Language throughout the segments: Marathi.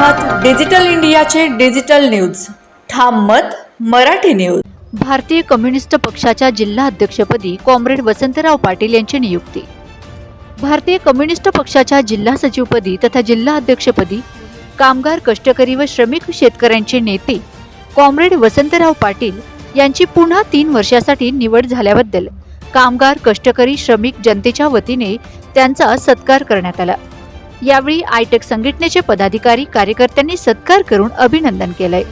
डिजिटल इंडियाचे डिजिटल न्यूज. ठाम मत मराठी न्यूज. भारतीय कम्युनिस्ट पक्षाच्या जिल्हा अध्यक्षपदी कॉम्रेड वसंतराव पाटील यांची नियुक्ती. भारतीय कम्युनिस्ट पक्षाच्या जिल्हा सचिवपदी तथा जिल्हा अध्यक्षपदी कामगार कष्टकरी व श्रमिक शेतकऱ्यांचे नेते कॉम्रेड वसंतराव पाटील यांची पुन्हा तीन वर्षासाठी निवड झाल्याबद्दल कामगार कष्टकरी श्रमिक जनतेच्या वतीने त्यांचा सत्कार करण्यात आला. यावेळी आयटेक संघटनेचे पदाधिकारी कार्यकर्त्यांनी सत्कार करून अभिनंदन केलंय.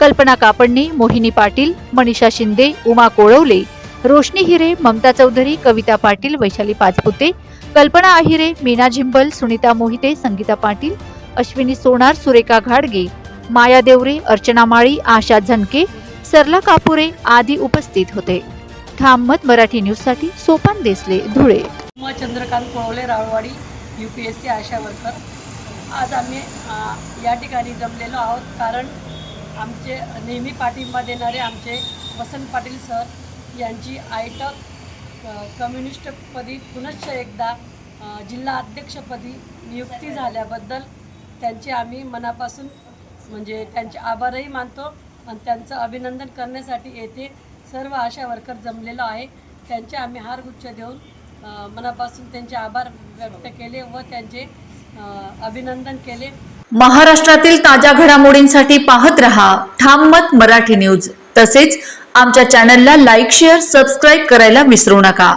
कल्पना कापडणे मोहिनी पाटील मनीषा शिंदे उमा कोळवले रोशनी हिरे ममता चौधरी कविता पाटील वैशाली पाचपुते कल्पना आहिरे मीना झिंबल सुनीता मोहिते संगीता पाटील अश्विनी सोनार सुरेखा घाडगे माया देवरे अर्चना माळी आशा झनके सरला कापुरे आदी उपस्थित होते. ठाम मत मराठी न्यूजसाठी Sopan Desale Dhule. Chandrakant Kolwale Ralwadi U P S C ASHA worker आज आम्ही या ठिकाणी जमलेलो आहोत कारण आमचे नेहमी पाठिंबा देणारे आमचे वसंत पाटील सर यांची आयटक कम्युनिस्टपदी पुनश्च एकदा जिल्हा अध्यक्षपदी नियुक्ती झाल्याबद्दल त्यांचे आम्ही मनापासून म्हणजे त्यांचे आभारही मानतो आणि त्यांचं अभिनंदन करण्यासाठी येथे सर्व आशा वर्कर जमलेलो आहे. त्यांचे आम्ही हारगुच्छ देऊन मनापासून त्यांचे आभार व्यक्त केले व त्यांचे अभिनंदन केले. महाराष्ट्रातील ताज्या घडामोडींसाठी पाहत रहा ठाम मत मराठी न्यूज. तसेच आमच्या चॅनलला लाईक शेअर सबस्क्राईब करायला विसरू नका.